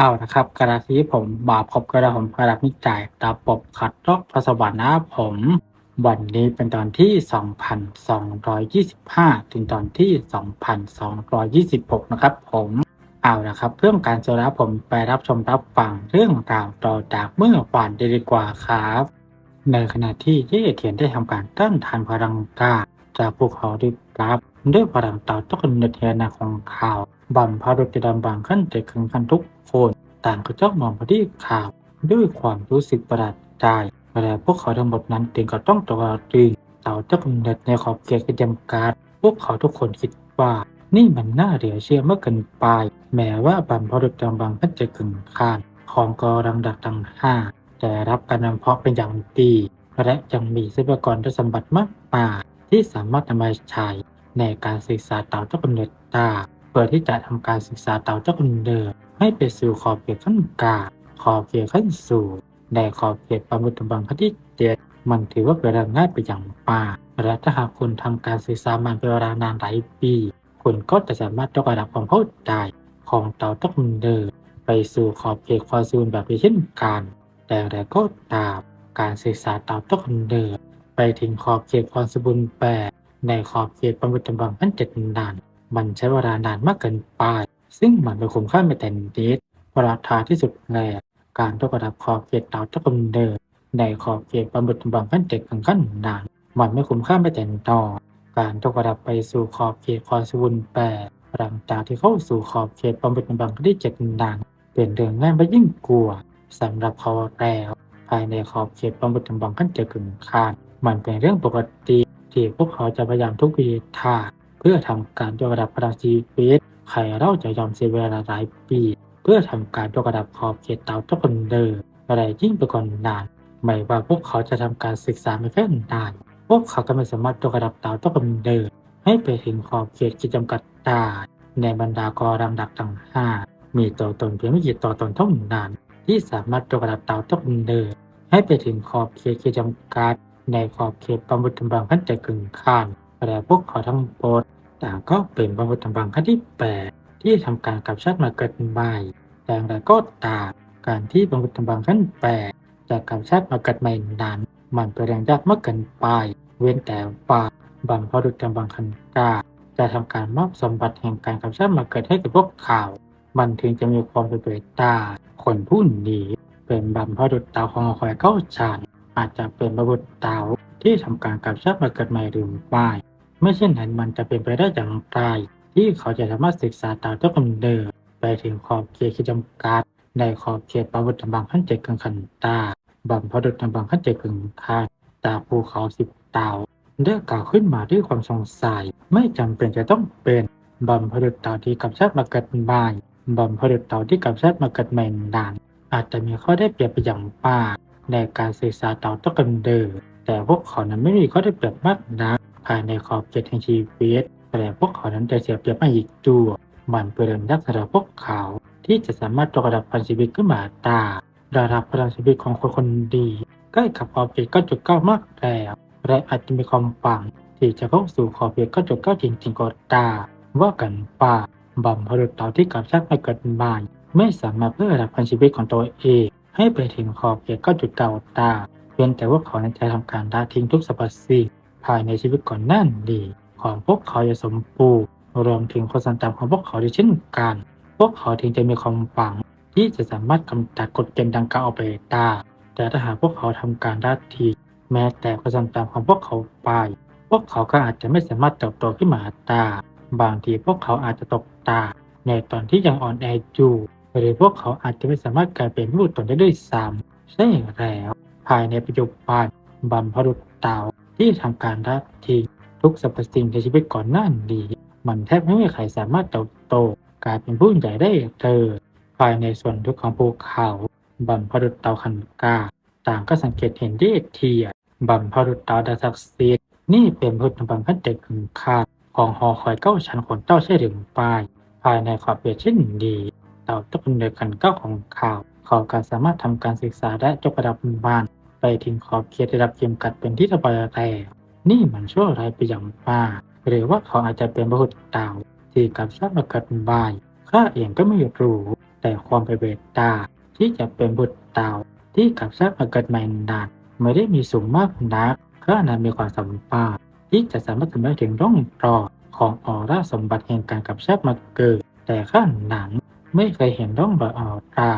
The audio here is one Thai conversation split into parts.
เอานะครับกระดาษที่ผมบาพบกระดาษผมกระดาษนิจายตาปบขัดลอกพระสวรรค์นะผม วันนี้เป็นตอนที่ 2,225 ถึงตอนที่ 2,226 นะครับผมเอาละครับเพื่อการโซลาผมไปรับชมรับฟังเรื่องราวต่อจากเมื่อวานดีกว่าครับ ในขณะที่เย่เทียนได้ทำการต้านทานพลังกาจากภูเขาดิบรับด้วยพลังเต่าตะกันเนเทียนาของข่าวบัมพารุติดำบางขั้นเด็กขังกันทุก คน ต่างก็จ้องมองไปที่ข่าว ด้วยความรู้สึกประหลาดใจแต่พวกเขาทั้งหมดนั้นถึงก็ต้องตกตรึงเต่าตะกันเนในขอบเขตกิจการพวกเขาทุกคนคิดว่า นี่มันน่าเหลือเชื่อเมื่อเกินไป แม้ว่าบัมพารุติดำบางขั้นจะกึ่งคานของกอรังดักตังห้าแต่รับการนำเพาะเป็นอย่างดีและยังมีทรัพยากรด้วยสมบัติมากมายที่สามารถนำมาใช้ในการศึกษาเต่าเจ้ากำเนิดตาเพื่อที่จะทำการศึกษาเต่าเจ้ากำเนิด ให้ไปสู่ขอบเขตขั้นกลางขอบเขตขั้นสูงในขอบเขตประมุตบังคันที่เจ็ดมันถือว่าเป็นเรื่องง่ายไปอย่างมากและถ้าหากคุณทำการศึกษามันเป็นเวลานานหลายปี คุณก็จะสามารถยกระดับความเข้าใจของเต่าเจ้ากเนิดไปสู่ขอบเขตความสูงแบบนี้เช่นกัน แต่แต่ก็ตามการศึกษาเต่าเจ้ากเนิดไปถึงขอบเขตความสมบูรณ์แบบในขอบเขตประมุตบังคันเจ็ดนานมันใช้เวลานานมากเกินไป ซึ่งมันไม่คุ้มค่าไม่แต่นิดเพราะราคาที่สุดแล้วการยกระดับขอบเขตเต่าเจ้ากำเนิดในขอบเขตประมุตบังคันเจ็ดขั้นนานมันไม่คุ้มค่าไม่แต่น้อการยกระดับไปสู่ขอบเขตความสมบูรณ์แบบหลังจากที่เข้าสู่ขอบเขตประมุตบังคันที่เจ็ดนานเป็นเรื่องง่ายไปยิ่งกลัวสำหรับเขาแล้วภายในขอบเขตประมุตบังคันเจะกึ่งคานมันเป็นเรื่องปกติที่พวกเขาจะพยายามทุกวิธีทางเพื่อทำการยกระดับพลังชีวิต ใครเราจะยอมเสียเวลาหลายปี เพื่อทำการยกระดับขอบเขตเตาเจ้าคนเดิมอะไรยิ่งไปกว่านนาน ไม่ว่าพวกเขาจะทำการศึกษาไม่แค่นาน พวกเขาก็ไม่สามารถยกระดับเตาเจ้าคนเดิมให้ไปถึงขอบเขตที่จำกัดได้ในบรรดากรังดักทั้งห้ามีตัวตนเพียงไม่กี่ตัวตนเท่านั้นที่สามารถยกระดับเตาเจ้าคนเดิมให้ไปถึงขอบเขตที่จำกัดในขอบเขตประมุตบังขั้นใจกึ่งข้านแต่พวกเขาทั้งหมด ต่างก็เป็นประมุตบังขั้นที่แปดที่ทำการกับชาติมาเกิดใหม่แต่อย่างไรก็ตามการที่ประมุตบังขั้นแปดจะกับชาติมาเกิดใหม่นั้น มันเป็นเรื่องยากมากเกินไป เว้นแต่ว่าบัมพบุรุษบังคันกาจะทำการมอบสมบัติแห่งการกับชาติมาเกิดให้กับพวกเขา มันถึงจะมีความเป็นไปได้คนผู้นี้เป็นบัมพบุรุษดาวของคอยเก้าชานอาจจะเป็นระบบดาวที่ทำการกับชาติมาเกิดใหม่หรือไม่ ไม่เช่นนั้นมันจะเป็นไปได้อย่างไรที่เขาจะสามารถศึกษาดาวเจ้ากำเนิดไปถึงขอบเขตที่จำกัดในขอบเขตประวัติบางขั้นเจ็ดกังคันตาบัมพดุษบางขั้นเจ็ดกึ่งคานตาภูเขาสิบดาได้กล่าวขึ้นมาด้วยความสงสัย ไม่จำเป็นจะต้องเป็นบัมพดุษดาที่กับชาติมาเกิดใหม่บัมพดุษดาที่กับชาติมาเกิดใหม่นานอาจจะมีข้อได้เปรียบไปอย่างมากในการศึกษาเตาต้นกำเนิดแต่พวกเขานั้นไม่มีข้อได้เปรียบมากนัก ภายในขอบเขตแห่งชีวิตแต่พวกเขานั้นจะเสียเปรียบมาอีกตัวมันเป็นเรื่องยากสำหรับพวกเขา ที่จะสามารถยกระดับพลังชีวิตขึ้นมาตาระดับพลังชีวิตของคนคนดีใกล้กับขอบเขตก็จุดเก้ามากแล้วและอาจจะมีความปังที่จะเข้าสู่ขอบเขตก็จุดเก้าจริงๆก็ตาว่ากันป่าบัมพรุษเต่าที่กับชาติไม่เกิดบานไม่สามารถเพื่อระดับพลังชีวิตของตัวเองให้ไปถึงขอบเขตก็จุดเก้าตาเพียงแต่ว่าเขานั้นจะทำการละทิ้งทุกสรรพสิ่ง ภายในชีวิตก่อนนั่นดี ของพวกเขาจะสมบูรณ์รวมถึงคนสันตามของพวกเขาด้วยเช่นกัน พวกเขาถึงจะมีความหวังที่จะสามารถกำจัดกฎเกณฑ์ดังกล่าวออกไปได้ แต่ถ้าหากพวกเขาทำการละทิ้งแม้แต่คนสันตามของพวกเขาไป พวกเขาก็อาจจะไม่สามารถเติบโตขึ้นมาได้บางทีพวกเขาอาจจะตกตาในตอนที่ยังอ่อนแออยู่หรือพวกเขาอาจจะไม่สามารถกลายเป็นผู้ตนได้ด้วยซ้ำใช่แล้ว ภายในปัจจุบันบัมพรุษเต่า ที่ทำการละทิ้งทุกสรรพสิ่งในชีวิตก่อนหน้านี้มันแทบไม่มีใครสามารถเติบโตกลายเป็นผู้ใหญ่ได้เธอ ภายในส่วนทุกของภูเขาบัมพรุษเตาคันกา ต่างก็สังเกตเห็นได้เทียบัมพรุษเตาดาศักดิ์สิทธิ์นี่เป็นพุทธบังคับเด็กขึงคาของหอคอยเก้าชั้นขนเต้าใช่หรือไม่ภายในขอบเขตเช่นดีเต่าต้องเป็นเดินกันเก้าของข่าว ขอการสามารถทำการศึกษาและยกระดับบ้าน ไปถึงขอบเขตระดับเกมกัดเป็นที่ระบายแต่นี่มันชั่วร้ายไปอย่างมากหรือว่าเขาอาจจะเป็นบุตรเต่าที่กับชาติมาเกิดบายข้าเองก็ไม่รู้ แต่แต่ความเป็นเบตาที่จะเป็นบุตรเตาที่กับชาติมาเกิดใหม่นั้นไม่ได้มีสูงมากนักก็นั้นมีความสามารถที่จะสามารถทำได้ถึงร่องรอยของออร่าสมบัติแห่งการกับชาติมาเกิด แต่ข้าหนังไม่เคยเห็นร่องรอยออร่า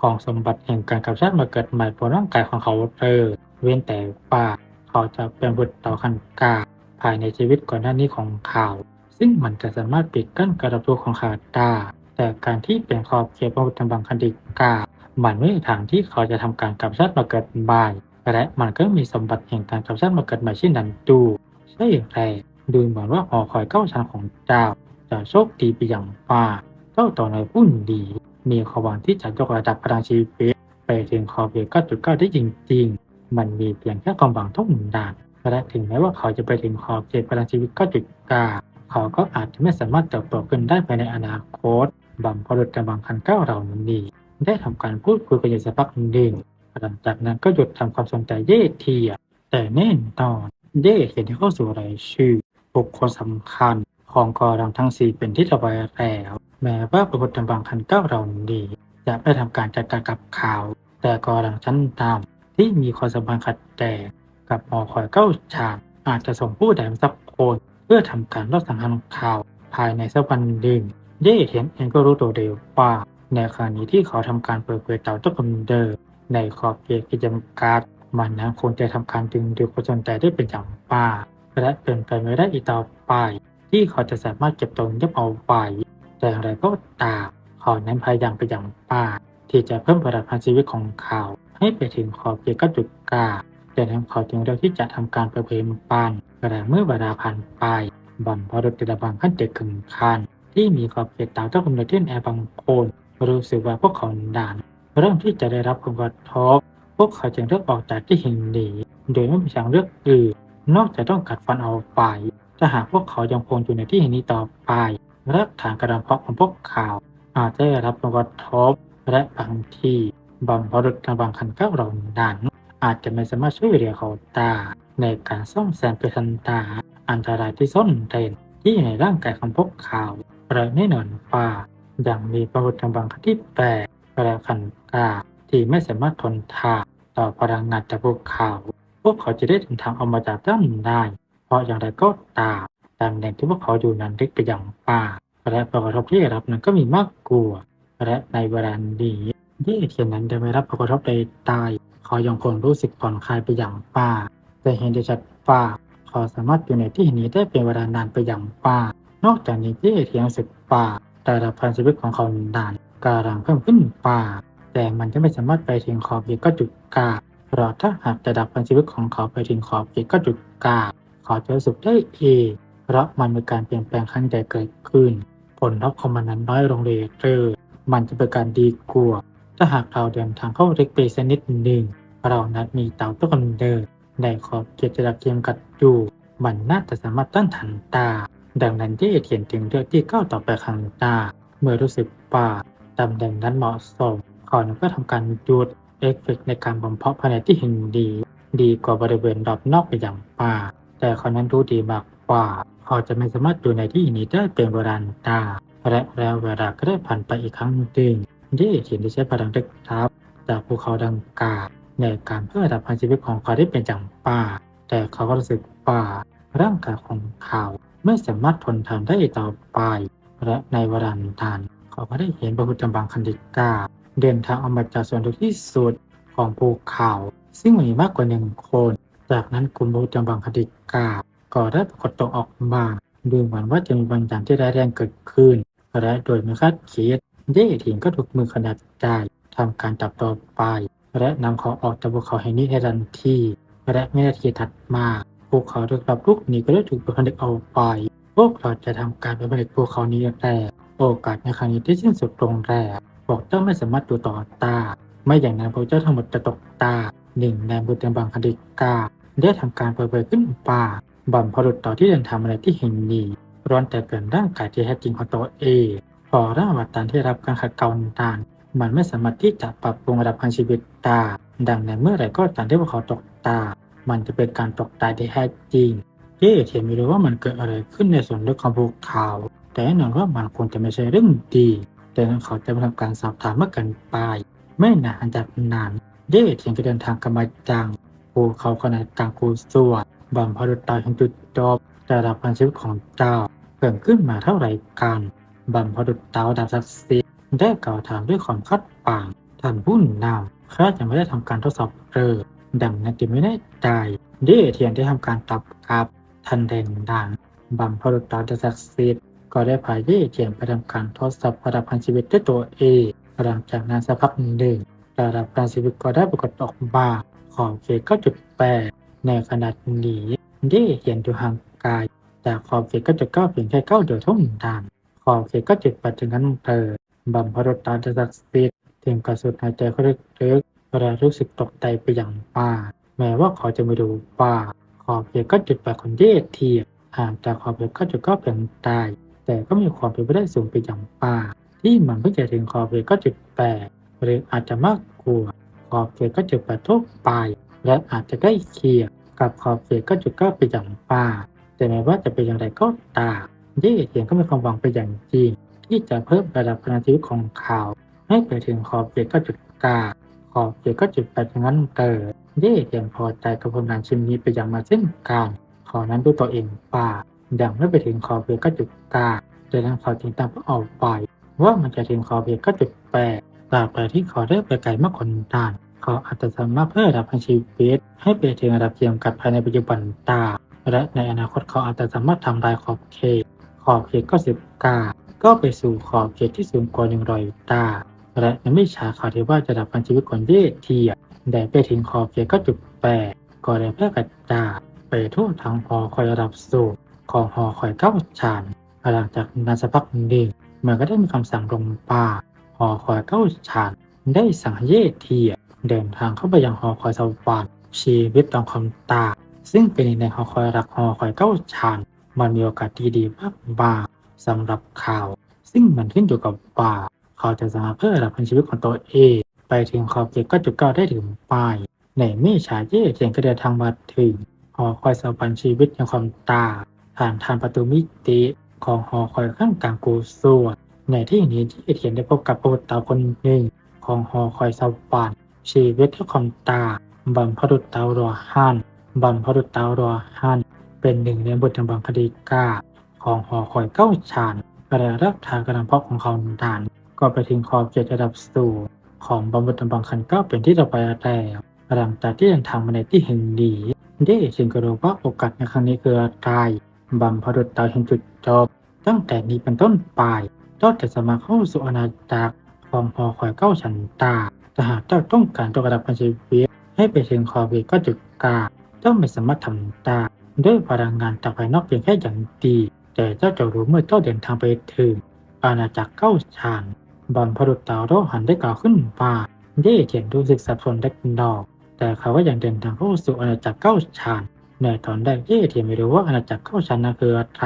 ของสมบัติแห่งการกับชาติมาเกิดใหม่บนร่างกายของเขาเลยเว้นแต่ว่าเขาจะเป็นบุตรต่าคันกาภายในชีวิตก่อนหน้านี้ของเขาซึ่งมันจะสามารถปิดกั้นการรับรู้ของเขาได้แต่การที่เป็นขอบเขตพระพุทธบังคันดิกามันไม่มีทางที่เขาจะทำการกับชาติมาเกิดใหม่และมันก็มีสมบัติแห่งการกับชาติมาเกิดใหม่เช่นนั้นดูใช่แร่ดูเหมือนว่าหอคอยเก้าชั้นของเจ้าจะโชคดีไปอย่างมากเจ้าต่อในผู้ดี มีความหวังที่จะยกระดับพลังชีวิต ไปถึงขอบเขต9.9 ได้จริง ๆ มันมีเพียงแค่ความหวังเท่านั้นและถึงแม้ว่าเขาจะไปถึงขอบเขตพลังชีวิต 9.9 เขาก็อาจจะไม่สามารถเติบโตขึ้นได้ภายในอนาคตบัมพรุษกำบังคันเก้าเรานี้ ได้ทำการพูดคุยกันอยู่สักพักหนึ่งหลังจากนั้นก็หยุดทำความสนใจเย่เทีย แต่แน่นอนเย่เห็นที่เข้าสู่รายชื่อบุคคลสำคัญของกอรังทั้งสี่เป็นที่ระบายแล้ว แม้ว่าพระพุทธบังคันเก้าเรานี้จะไม่ทำการจัดการกับข่าว แต่กอรังชั้นต่ำที่มีความสัมพันธ์ขัดแย้งกับหมอคอยเก้าชานอาจจะส่งผู้ใดมาสักคนเพื่อทำการลดสังหารข่าว ภายในสักวันหนึ่งเย่เทียนเองก็รู้ตัวเดียวว่าในขณะนี้ที่เขาทำการเปิดเผยเต่าต้นกำเดิมในขอบเขตกิจการมันนั้นควรจะทำการดึงดูดคนสนใจได้เป็นอย่างมากและเป็นไปไม่ได้อีกต่อไป ที่เขาจะสามารถเก็บตรงนี้เอาไว้ แต่อย่างไรก็ตามเขานั้นพยายามไปอย่างมาที่จะเพิ่มประดับชีวิตของเขา ให้ไปถึงขอบเขตก็จุดกาแต่นั้นเขาจึงเลือกที่จะทำการปิดเผยมันปันแต่เมื่อเวลาผ่านไปบัมพอรุติระบังขั้นเด็กขึงคันที่มีขอบเขตตามเจ้ากำเนิดที่แอร์บางคนรู้สึกว่าพวกเขาด่าน เริ่มที่จะได้รับผลกระทบพวกเขาจึงเลือกออกจากที่แห่งนี้โดยไม่มีทางเลือกอื่นนอกจากต้องกัดฟันเอาไปถ้าหากพวกเขายังคงอยู่ในที่แห่งนี้ต่อไป รากฐานกระดานเพาะของพวกเขาอาจจะได้รับผลกระทบและบางทีบัมพอรุตบางคันเก้าเรานั้นอาจจะไม่สามารถช่วยเหลือเขาได้ในการซ่อมแซมเป็นทันตาอันตรายที่ซ่อนเร้นที่อยู่ในร่างกายของพวกเขาและแน่นอนว่าอย่างมีประวัติบางคที่แปลกและขันกาที่ไม่สามารถทนทานต่อพลังงานจากพวกเขา พวกเขาจะได้เดินทางออกมาจากด้านได้เพราะอย่างไรก็ตาม ตำแหน่งที่พวกเขาอยู่นั้นล็กไปอย่างป่า และผลกระทบที่ได้รับนั้นก็มีมากกว่าและในเวลานี้ที่เทียนนั้นได้ไม่รับผลกระทบใดตายเขายังคงรู้สึกผ่อนคลายไปอย่างป่า แต่เห็นได้ชัดว่าเขาสามารถอยู่ในที่แห่งนี้ได้เป็นเวลานานไปอย่างป่า นอกจากนี้ที่เทียนรู้สึกป่าแต่ละพันชีวิตของเขานานกำลังเพิ่มขึ้นป่า แต่มันจะไม่สามารถไปถึงขอบเขตก็จุดกาเพราะถ้าหากจะดับพันชีวิตของเขาไปถึงขอบเขตก็จุดกาเขาจะรู้สึกได้เอง เพราะมันมีการเปลี่ยนแปลงครั้งใหญ่เกิดขึ้น ผลลัพธ์ของมันนั้นน้อยลงเรื่อยๆมันจะเป็นการดีกว่าถ้าหากเราเดินทางเข้าเล็กไปสักนิดหนึ่งเรานั้นมีเต่าต้นกำเนิดในขอบเขตจะดับเกมกัดอยู่มันน่าจะสามารถต้านทานตา ดังนั้นที่เทียนถึงเลือกที่ก้าวต่อไปข้างหน้าเมื่อรู้สึกว่าตำแหน่งนั้นเหมาะสมเขาก็ทำการหยุดเอฟเฟกในการบ่มเพาะภายในที่เห็นดี ดีกว่าบริเวณรอบนอกไปอย่างป่าแต่เขานั้นรู้ดีมากกว่า เขาจะไม่สามารถอยู่ในที่นี้ได้เป็นโบราณตาและแล้วเวลาก็ได้ผ่านไปอีกครั้งหนึ่งที่เทียนได้ใช้พลังเด็กทับจากภูเขาดังกล่าวในการเพื่อดับพันชีวิตของเขาได้เป็นอย่างป่า แต่เขาก็รู้สึกว่าร่างกายของเขาไม่สามารถทนทานได้อีกต่อไป และในเวลานั้นเขาก็ได้เห็นพระพุทธบังคันดิกาเดินทางออกมาจากส่วนลึกที่สุดของภูเขา ซึ่งมีมากกว่าหนึ่งคน จากนั้นกลุ่มพระพุทธบังคันดิกา ก็ได้ปรากฏตัวออกมาดูเหมือนว่าจะมีบางอย่างที่ร้ายแรงเกิดขึ้นและโดยไม่คาดคิดเย่ถิงก็ถูกมือขนาดใหญ่ทำการจับตัวไป และนำเขาออกจากภูเขาแห่งนี้ในทันทีและไม่นาทีถัดมาภูเขาถูกรับลูกนี้ก็ได้ถูกผลิตเอาไป พวกเราจะทำการผลิตภูเขานี้แต่โอกาสในครั้งนี้ที่สิ้นสุดลงแล้วบอกเจ้าไม่สามารถดูต่อตา ไม่อย่างนั้นพวกเจ้าทั้งหมดจะตกตาหนึ่งในบุตรบังคดิกาได้ทำการเปิดเผยขึ้นป่า บัมพอรุษต่อที่เดินทางอะไรที่แห่งนี้ร้อนแต่เกินร่างกายที่แท้จริงของตัวเองพอร่างอวตารที่รับการขัดเกลาตานมันไม่สามารถที่จะปรับปรุงระดับการชีวิตตา ดังนั้นเมื่อไหร่ก็ตามที่พวกเขาตกตา มันจะเป็นการตกตายที่แท้จริงเย่เทียนไม่รู้ว่ามันเกิดอะไรขึ้นในส่วนลึกของภูเขา แต่แน่นอนว่ามันคงจะไม่ใช่เรื่องดี แต่เขาจะมาทำการสอบถามเมื่อกันไป ไม่นานจากนั้นเย่เทียนก็เดินทางกลับมาจังภูเขาขนาดกลางกูสวด บัมพรุตตาแห่งจุดจบระดับการชีวิตของเจ้าเพิ่มขึ้นมาเท่าไรกันบัมพรุตตาดับศักดิ์สิทธิ์ได้กล่าวถามด้วยความคัดปางท่านผู้นำข้าจะไม่ได้ทำการทดสอบเรือดังนั้นจึงไม่ได้ใจเย่เทียนได้ทำการตอบกลับทันเดนดังบัมพรุตตาศักดิ์สิทธิ์ก็ได้พาเย่เทียนไปทำการทดสอบระดับพันชีวิตด้วยตัวเองหลังจากนั้นสักพักหนึ่งระดับการชีวิตก็ได้ปรากฏออกมาขอบเขตก็จุดแปด ในขนาดนี้เย่เทียนอยู่ห่างไกลจากขอบเขตก็จุดเก้าเพียงแค่เก้าเดียวเท่านั้นขอบเขตก็จุดแปดถึงนั้นเธอบัมพรุตตาศักดิ์สิทธิ์ถึงกระสุดหายใจเขาลึกๆและรู้สึกตกใจไปอย่างมาแม้ว่าเขาจะไม่รู้ว่า ขอบเขตก็จุดแปดของเย่เทียนห่างจากขอบเขตก็จะก็เพียงตาย แต่ก็มีความเป็นไปได้สูงไปอย่างป่า ที่มันเพิ่งจะถึงขอบเขตก็จุดแปดหรืออาจจะมากกว่าขอบเขตก็จุดแปดทั่วไป และอาจจะใกล้เคียง กับขอบเขตก็จุดเก้าไปอย่างป่าแต่ไม่ว่าจะเป็นอย่างไรก็ตามเย่เทียนก็มีความหวังไปอย่างจริงที่จะเพิ่มระดับคุณชีวิตของเขาให้ไปถึงขอบเขตก็จุดกาขอบเขตก็จุดแปดอย่างนั้นเติดเย่เทียนพอใจกับผลงานชิ้นนี้ไปอย่างมาเช่นกันขอนั้นด้วยตัวเองป่ายังไม่ไปถึงขอบเขตก็จุดกาดังนั้นเขาจึงตามออกไปว่ามันจะถึงขอบเขตก็จุดแปดตราบใดที่เขาได้ไปไกลมากกว่านั้น เขาอาจจะสามารถเพิ่มระดับชีวิต ให้ไปถึงระดับเทียมกับภายในปัจจุบันตาและในอนาคตเขาอาจจะสามารถทำลายขอบเขต ขอบเขตก็สิบกาก็ไปสู่ขอบเขตที่สูงกว่าหนึ่งร้อยตาและในไม่ช้าเขาที่ว่าจะดับพันชีวิตของเย่เทียได้ไปถึงขอบเขตก็จุดแปดก็ได้แพร่กระจายไปทั่วทั้งหอคอยระดับสูงของหอคอยเก้าชั้นหลังจากนั้นสักพักหนึ่งมันก็ได้มีคำสั่งลงป่าหอคอยเก้าชั้นได้สั่งเย่เทีย เดินทางเข้าไปยังหอคอยสวรรค์ชีวิตตามคำตา ซึ่งเป็นหนึ่งในหอคอยรักหอคอยเก้าชั้นมันมีโอกาสที่ดีมากบางสำหรับเขาซึ่งมันขึ้นอยู่กับว่าเขาจะสามารถเพิ่มระดับชีวิตของตัวเอง ไปถึงขอบเขตก็จุดเก้าได้ถึงปลายในไม่ช้าเย่เทียนก็เดินทางมาถึงหอคอยสวรรค์ชีวิตยังความตา ผ่านทางประตูมิติของหอคอยข้างกลางกูส่วนในที่นี้ที่เทียนได้พบกับพระบุตรตาคนหนึ่งของหอคอยสวรรค์ ชีวิตที่ความตาบัมพดุตเตารอฮันบัมพดุตเตารอฮันเป็นหนึ่งในบทบังคดีกาของหอคอยเก้าชานกระดับทางกระนำเพาะของเขาดันก็ไปถึงขอบเขตระดับสูงของบำบัดบังคันเก้าเป็นที่ต่อไปแล้วหลังจากที่เดินทางมาในที่แห่งนี้ได้จึงก็รู้ว่าโอกาสในครั้งนี้คืออะไรบัมพดุตเตาเห็นจุดจบตั้งแต่นี้เป็นต้นไปเจ้าจะสมาเข้าสู่อาณาจักรของหอคอยเก้าชั้นตา แต่หากเจ้าต้องการตัวกระดับพันชีวิตให้ไปถึงขอบเขตก็จุดกาเจ้าไม่สามารถทำได้ด้วยพลังงานจากภายนอกเพียงแค่อย่างดี แต่เจ้าจะรู้เมื่อเจ้าเดินทางไปถึงอาณาจักรเก้าชันบัมพดุตเตาโรหันได้กล่าวขึ้นว่าเย่เขียนรู้สึกสับสนเล็กน้อยแต่เขาว่ายังเดินทางเข้าสู่อาณาจักรเก้าชั้นในตอนแรกเย่เทียนไม่รู้ว่าอาณาจักรเก้าชันนั้นคืออะไร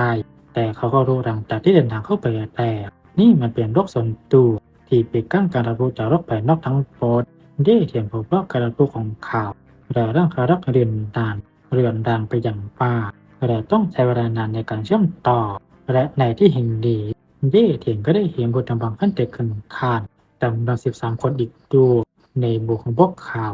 แต่เขาก็รู้หลังจากที่เดินทางเข้าไปแล้วนี่มันเป็นโรคส่วนตัว ที่ปิดกั้นการรับรู้จากโลกภายนอกทั้งหมดเย่เทียนพบว่าการรับรู้ของเขาวและร่างการักเรียนดานเรือนดานไปอย่างป่าและต้องใช้เวลานานในการเชื่อมต่อ และในที่แห่งนี้เย่เทียนก็ได้เห็นบุตรบางขั้นเด็กขึ้นคานจำนวนสิบสามคนอีกด้วยในหมู่ของพวกเขา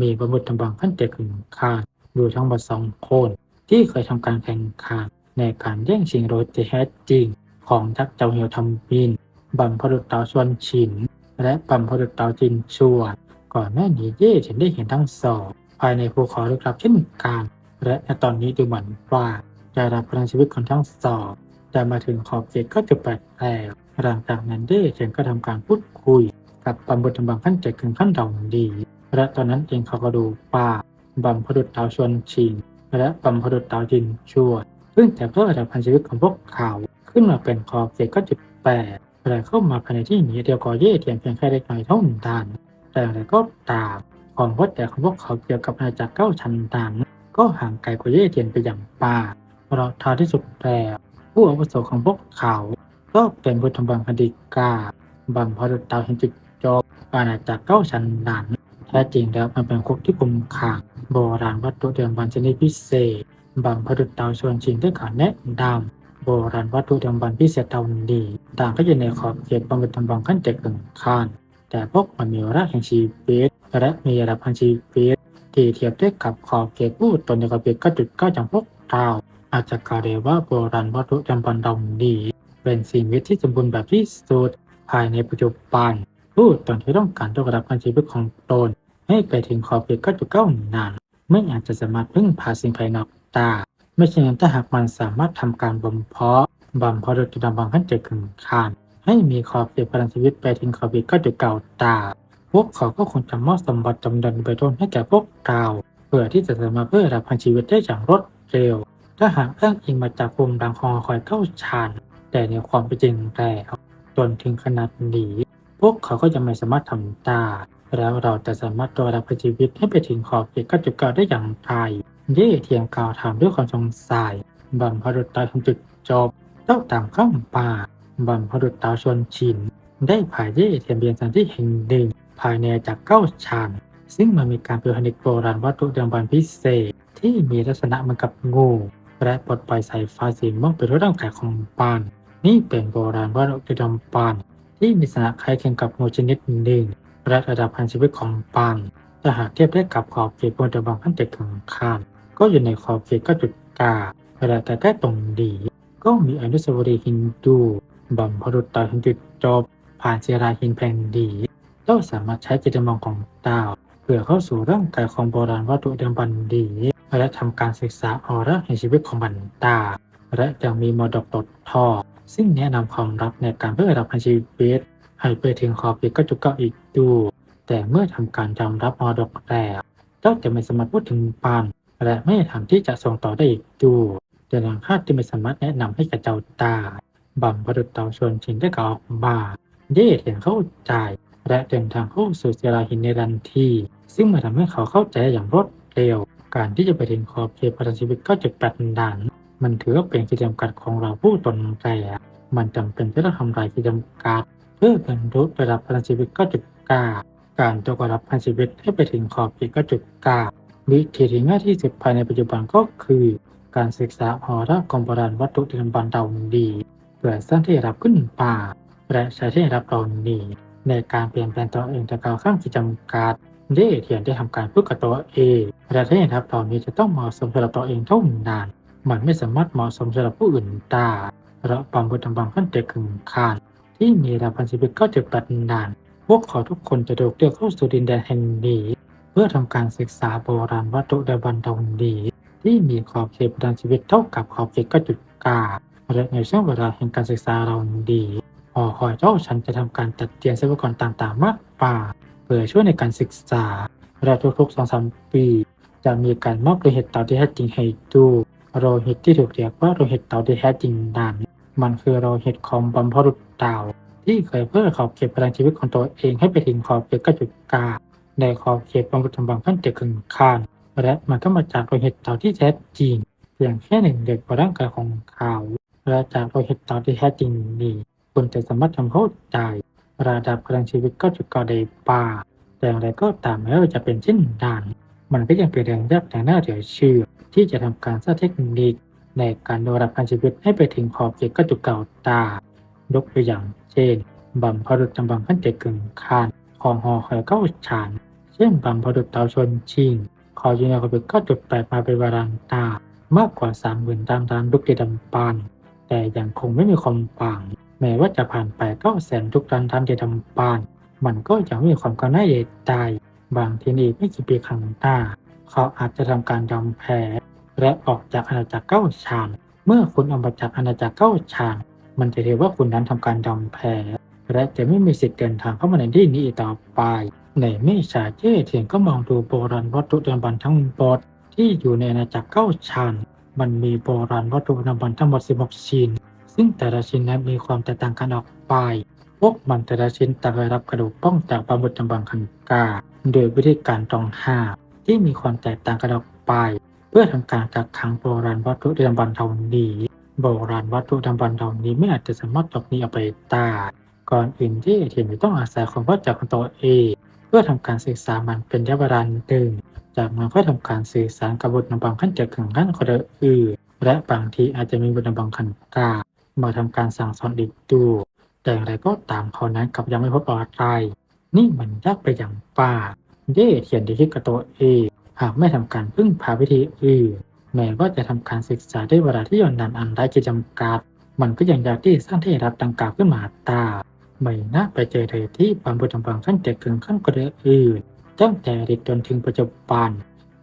มีบบุตรบางขั้นเด็กขึ้นคานอยู่ทั้งหมดสองคนที่เคยทำการแข่งขันในการแย่งชิงโรถที่แท้จริง ของทักเจ้าเหียวทำบิน บัมพดุตเตาชวนชิน และบัมพดุตเตาจินชวน ก่อนหน้านี้เย่ฉันได้เห็นทั้งสอง ภายในภูเขาลึกลับเช่นกัน และในตอนนี้ดูเหมือนว่าจะรับพลังชีวิตของทั้งสองแต่มาถึงขอบเขตก็จะแปลแล้วหลังจากนั้นเย่ฉันก็ทำการพูดคุย กับบัมบุตรบางขั้นใจขึ้นขั้นดองดี และตอนนั้นเองเขาก็ดูป่าบัมพดุตเตาชวนชิน และบัมพดุตเตาจินชวนซึ่งแต่เพื่อระดับพันชีวิตของพวกเขา ขึ้นมาเป็นขอบเขตก็จุดแปด และเข้ามาภายในที่นี้เดียวก็เย่เทียมเพียงแค่เล็กน้อยเท่านั้นแต่อะไรก็ตามความวัดแต่ของพวกเขาเกี่ยวกับอาณาจักรเก้าชั้นนั้นก็ห่างไกลกว่าเย่เทียนไปอย่างป่าเพราะท้ายที่สุดแล้วผู้อาวุโสของพวกเขา ก็เป็นบุตรบังคดีกาบัมพดุตเตาเห็นจุดจบอาณาจักรเก้าชั้นนั้นแท้จริงแล้วมันเป็นคุกที่คุมขังโบราณวัตถุเดิมบันชนิดพิเศษบัมพดุตเตาชวนชิงได้ขอแนะนำ โบราณวัตถุดิมบันพิเศษเตาดีต่างก็อยู่ในขอบเขตความเป็นธรรมบังขั้นเจ็ดกึ่งข้านแต่พวกมันมีวาระแห่งชีวิตและมีระดับแห่งชีวิตที่เทียบได้กับขอบเขตผู้ตนในขอบเขตก็จุดก็อย่างพวกเราอาจจะกล่าวได้ว่าโบราณวัตถุจำปันดำดี เป็นสิ่งมีชีวิตที่สมบูรณ์แบบที่สุดภายในปัจจุบันผู้ตนที่ต้องการยกระดับการชีวิตของตนให้ไปถึงขอบเขตก็จุดเก้านานไม่อาจจะสามารถพึ่งพาสิ่งภายนอกได้ ไม่เช่นนั้นถ้าหากมันสามารถทำการบ่มเพาะบ่มเพาะโดยจุดดำบังขั้นเจ็ดขึ้นคานให้มีขอบเขตพลังชีวิตไปถึงขอบเขตก็จุดเก่าตา พวกเขาก็คงจะมอบสมบัติจำนวนไปต้นให้แก่พวกเราเพื่อที่จะสามารถเพื่อรับพันชีวิตได้อย่างรวดเร็ว ถ้าหากอ้างอิงมาจากภูมิดังคอคอยเข้าชานแต่ในความเป็นจริงแล้วจนถึงขนาดนี้ พวกเขาก็จะไม่สามารถทำได้แล้วเราจะสามารถตัวรับพันชีวิตให้ไปถึงขอบเขตก็จุดเก่าได้อย่างไร เย่เทียงกล่าวถามด้วยความสงสัยบัมพรุษตายของจุดจบเจ้าตางข้ามป่าบัมพรุษตาชวนชิน ได้ผ่ายเย่เทียมเบียนสันที่แห่งหนึ่งภายในจากเก้าชานซึ่งมันมีการเป็นผนิตโบราณวัตถุเดิมบันพิเศษ ที่มีลักษณะเหมือนกับงูและปลดปล่อยสายฟ้าสีม่วงเป็นร่างกายของปาน นี่เป็นโบราณวัตถุเดิมปาน ที่มีลักษณะคล้ายคลึงกับงูชนิดหนึ่งและระดับพันชีวิตของปานถ้าหากเทียบได้กับขอบเขตบนเดิมบันพันเจ็ดของคาน ก็อยู่ในขอบเขตก็จุดกาเวลาแต่ใกล้ตรงดี ก็มีอนุสาวรีย์ฮินดูบัมพรุษตาหินจุดจบ ผ่านเจราหินแผ่นดีเราสามารถใช้จิตมองของดาวเพื่อเข้าสู่ร่างกายของโบราณวัตถุเดิมบันดีและทำการศึกษาออร่าในชีวิตของบันดา และยังมีมรดกตดทอดซึ่งแนะนำความรับในการเพื่อรับพันชีวิตให้ไปถึงขอบเขตก็จุกเก้าอีกดู แต่เมื่อทำการยอมรับมรดกแล้วเจ้าจะไม่สามารถพูดถึงปาน และไม่ทำที่จะส่งต่อได้อีกดูแต่หลังคาดที่ไม่สามารถแนะนำให้กับเจ้าตาบัมพดุษเตาชวนชินได้กล่าวออกมาเย่เห็นเข้าใจ และเดินทางเข้าสู่เซราหินในทันที ซึ่งมันทำให้เขาเข้าใจอย่างรวดเร็ว การที่จะไปถึงขอบเขตพลังชีวิตก็จะแปดดัน มันถือว่าเป็นขีดจำกัดของเราผู้ตนแต่มันจำเป็นที่ต้องทำลายขีดจำกัด เพื่อบรรลุระดับพลังชีวิตก็จุดกาการยกระดับพลังชีวิตให้ไปถึงขอบเขตก็จุดกา วิธีที่ง่ายที่สุดภายในปัจจุบันก็คือ การศึกษาหอระกองโบราณวัตถุดินบันดาวดีเพื่อสร้างที่รับขึ้นป่า และใช้ที่รับเรานี้ในการเปลี่ยนแปลงตัวเองจากการข้ามขีดจำกัดเย่เทียนได้ทำการพูดกับตัวเองและที่รับเหล่านี้จะต้องเหมาะสมสำหรับตัวเองเท่านั้นมันไม่สามารถเหมาะสมสำหรับผู้อื่นได้เพราะบางบุตรบางขั้นเด็กขึงคานที่มีระดับพันชีวิตก็จะปัดนานพวกเขาทุกคนจะถูกเลือกเข้าสู่ดินแดนแห่งนี้ เพื่อทำการศึกษาโบราณวัตถุดบันดงดี ที่มีขอบเขตประดันชีวิตเท่ากับขอบเขตก็จุดกาและในช่วงเวลาแห่งการศึกษาเราดีพอคอยเจ้าฉันจะทำการตัดเตียนทรัพยากรต่างๆ มากป่าเพื่อช่วยในการศึกษาและทุกๆสองสามปี จะมีการมอบโลหิตเต่าที่แท้จริงให้ดูโลหิตที่ถูกเรียกว่าโลหิตเต่าที่แท้จริงนั้นมันคือโลหิตของบรรพบุรุษเต่าที่เคยเพื่อขอบเขตพลังชีวิตของตัวเองให้ไปถึงขอบเขตก็จุดกา ในขอบเขตบางบุตรบางขั้นเจ็ดขึงคานและมันก็มาจากโลหิตเต่าที่แท้จริงเพียงแค่หนึ่งเด็กกว่าร่างกายของเขาและจากโลหิตเต่าที่แท้จริงนี้คุณจะสามารถทำเข้าใจระดับพลังชีวิตก็จุดก่อได้ป่า แต่อย่างไรก็ตามแม้ว่าจะเป็นเช่นนั้นมันก็ยังเป็นเรื่องยากแต่น่าเหลือเชื่อ ที่จะทำการสร้างเทคนิคในการดูรับพลังชีวิตให้ไปถึงขอบเขตก็จุดเก่าตายกตัวอย่างเช่นบัมพรุษจำบังขั้นเจ็ดกึ่งคาน ของหอคอยเก้าชาน เช่นบัมพอดุษเตาชนชิง ขอยืนยันความเป็นก็จุดแปดมาเป็นวารังตา มากกว่าสามหมื่นตามตามลูกเดดำปาน แต่ยังคงไม่มีความปังแม้ว่าจะผ่านไปเก้าแสนทุกรันทำเดดำปาน มันก็ยังไม่มีความก้าวหน้าใดๆบางทีนี่ไม่กี่ปีข้างหน้า เขาอาจจะทำการยอมแพ้และออกจากอาณาจักรเก้าชาน เมื่อคุณออกมาจากอาณาจักรเก้าชาน มันจะเรียกว่าคุณนั้นทำการยอมแพ้ และจะไม่มีสิทธิ์เดินทางเข้ามาในที่นี้อีกต่อไป ในเมษาเจ้เทียนก็มองดูโบราณวัตถุดิมบันทั้งหมดที่อยู่ในอาณาจักรเก้าชันมันมีโบราณวัตถุดิมบันทั้งหมด 16 ชิ้น ซึ่งแต่ละชิ้นนั้นมีความแตกต่างกันออกไป พวกมันแต่ละชิ้นต่างได้รับกระดูกป้องจากปลาบุตรบังคันกาโดยวิธีการตรองห้าที่มีความแตกต่างกันออกไป เพื่อทำการกักขังโบราณวัตถุดิมบันเท่านี้โบราณวัตถุดิมบันเท่านี้ไม่อาจจะสามารถหลบหนีออกไปได้ ก่อนอื่นที่เทียนจะต้องอาศัยความเข้าใจของตัวเองเพื่อทำการสื่อสามันเป็นระยะเวลาหนึ่งจากนั้นค่อยทำการสื่อสารกับบุตรนำบังขั้นจากขึงขั้นคนอื่นและบางทีอาจจะมีบุตรนำบังขั้นกล้ามาทำการสั่งสอนอีกตัวแต่อย่างไรก็ตามเขานั้นกลับยังไม่พบอะไรนี่มันยากไปอย่างป่าเย่เขียนด้คิดกับตัวเองหากไม่ทำการพึ่งพาวิธีอื่นแม้ว่าจะทำการศึกษาได้เวลาที่ยาวนานอันไร้ขีดจำกัด มันก็ยังอยากที่สร้างที่รับดังกล่าวขึ้นมาตา ไม่น่าไปเจอเลยที่ความบุญบางขั้นเด็กถึงขั้นกระเดืออื่นตั้งแต่เด็กจนถึงปัจจุบัน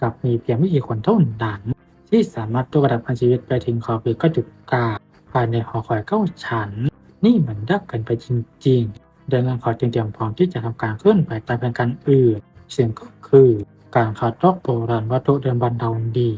กับมีเพียงไม่กี่คนเท่านั้นที่สามารถยกระดับพันชีวิตไปถึงขอบเขตก็จุดกาภายในหอคอยเก้าชั้นนี่มันยากเกินไปจริงๆดังนั้นขอจึงเตรียมพร้อมที่จะทำการเคลื่อนไหวตามแผนการอื่นซึ่งก็คือการขัดลอกโบราณวัตถุเดิมบันดาดี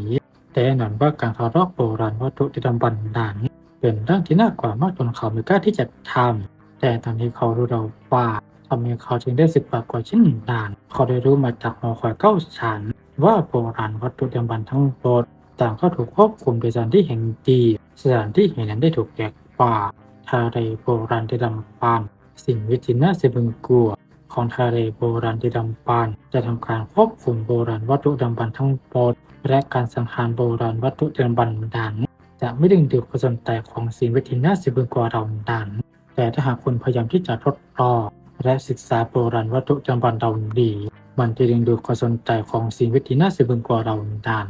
แต่แน่นอนว่าการขัดลอกโบราณวัตถุเดิมบันดาลเป็นเรื่องที่น่ากลัวมากจนเขาไม่กล้าที่จะทำ แต่ตอนนี้เขารู้แล้วว่าทำไมเขาจึงได้ศึกษากว่าเช่นนั้นเขาได้รู้มาจากหอคอยเก้าชั้นว่าโบราณวัตถุเดิมบันทั้งหมดต่างก็ถูกควบคุมโดยสถานที่แห่งดีสถานที่แห่งนั้นได้ถูกแยกป่าทะเลโบราณที่ดำปานสิ่งวิจิตรน่าเสะพรึงกลัว ของทะเลโบราณที่ดำปานจะทำการควบคุมโบราณวัตถุดำบันทั้งหมดและการสังหารโบราณวัตถุดำบันนั้นจะไม่ดึงดูดความสนใจของสิ่งวิจิตรน่าเสะพรึงกลัวเรานั้น แต่ถ้าหากคุณพยายามที่จะทดลองและศึกษาโบราณวัตถุดำบันเราดี มันจะดึงดูดความสนใจของสิ่งวิจิตรน่าสะพรึงกลัวเรานั้น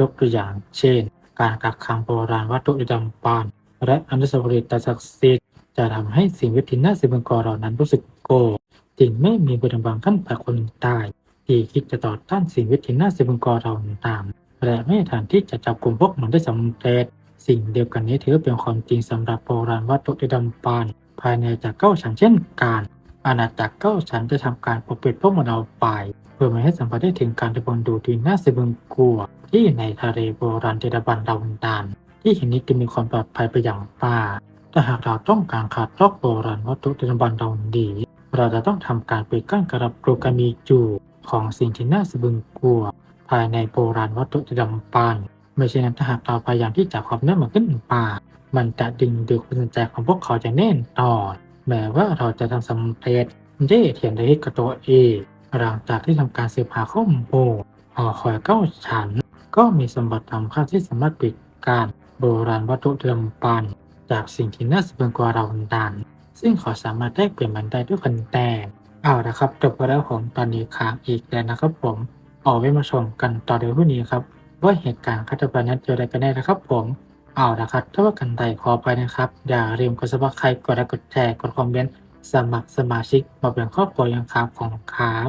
ยกตัวอย่างเช่น การกักขังโบราณวัตถุดำปานและอนุสาวรีย์ตศักดิ์สิทธิ์จะทำให้สิ่งวิถีน่าสิบังกรเหล่านั้นรู้สึกโกรธจึงไม่มีบทบังขั้นแต่คนตายที่คิดจะต่อต้านสิ่งวิถีน่าสิบังกรเหล่านั้นและไม่ทานที่จะจับกลุ่มพวกมันได้สำเร็จ สิ่งเดียวกันนี้ถือเป็นความจริงสำหรับโบราณวัตถุดำปาน ภายในจากเก้าชั้นเช่นกัน อาณาจักรเก้าชั้นจะทำการปกปิดพวกมันเอาไป เพื่อไม่ให้สัมผัสได้ถึงการตะบนดูที่น่าสิบังกลัว ที่ในทะเลโบราณเดบันดาวดานที่แห่งนี้จะมีความปลอดภัยไปอย่างป่าถ้าหากเราต้องการขาดลอกโบราณวัตถุดิบันดาวดี เราจะต้องทำการปิดกั้นกระโปรแกรมมีจูของสิ่งที่น่าสะบึงกลัว ภายในโบราณวัตถุดิบันปัน ไม่เช่นนั้นถ้าหากเราพยายามที่จะความนั้นมาขึ้นป่า มันจะดึงดูดความสนใจของพวกเขาจะแน่นอนแม้ว่าเราจะทำสำเร็จเย่เทียนได้กับตัวเองหลังจากที่ทำการสืบหาข้อมูลหอคอยเก้าชั้นก็มีสมบัติสำคัญที่สามารถปิดการโบราณวัตถุเดิมปัน จากสิ่งที่น่าสะเบืองกว่าเราดัน ซึ่งขาสามารถได้เปลี่ยนมันได้ด้วยกันแต่เอาละครับจบไปแล้วผมตอนนี้ค้างอีกแล้วนะครับผมออกไว้มาชมกันต่อเดี๋ยวพรุ่งนี้ครับ ว่าเหตุการณ์ฆาตกรรมนั้นเจออะไรกันแน่นะครับผมเอาละครับถ้าว่ากันใดขอไปนะครับ อย่าลืมกดซัครใครกดไลค์กดแชร์กดคอมเมนต์สมัครสมาชิกมาเป็นครอบครัวยังครับของครับ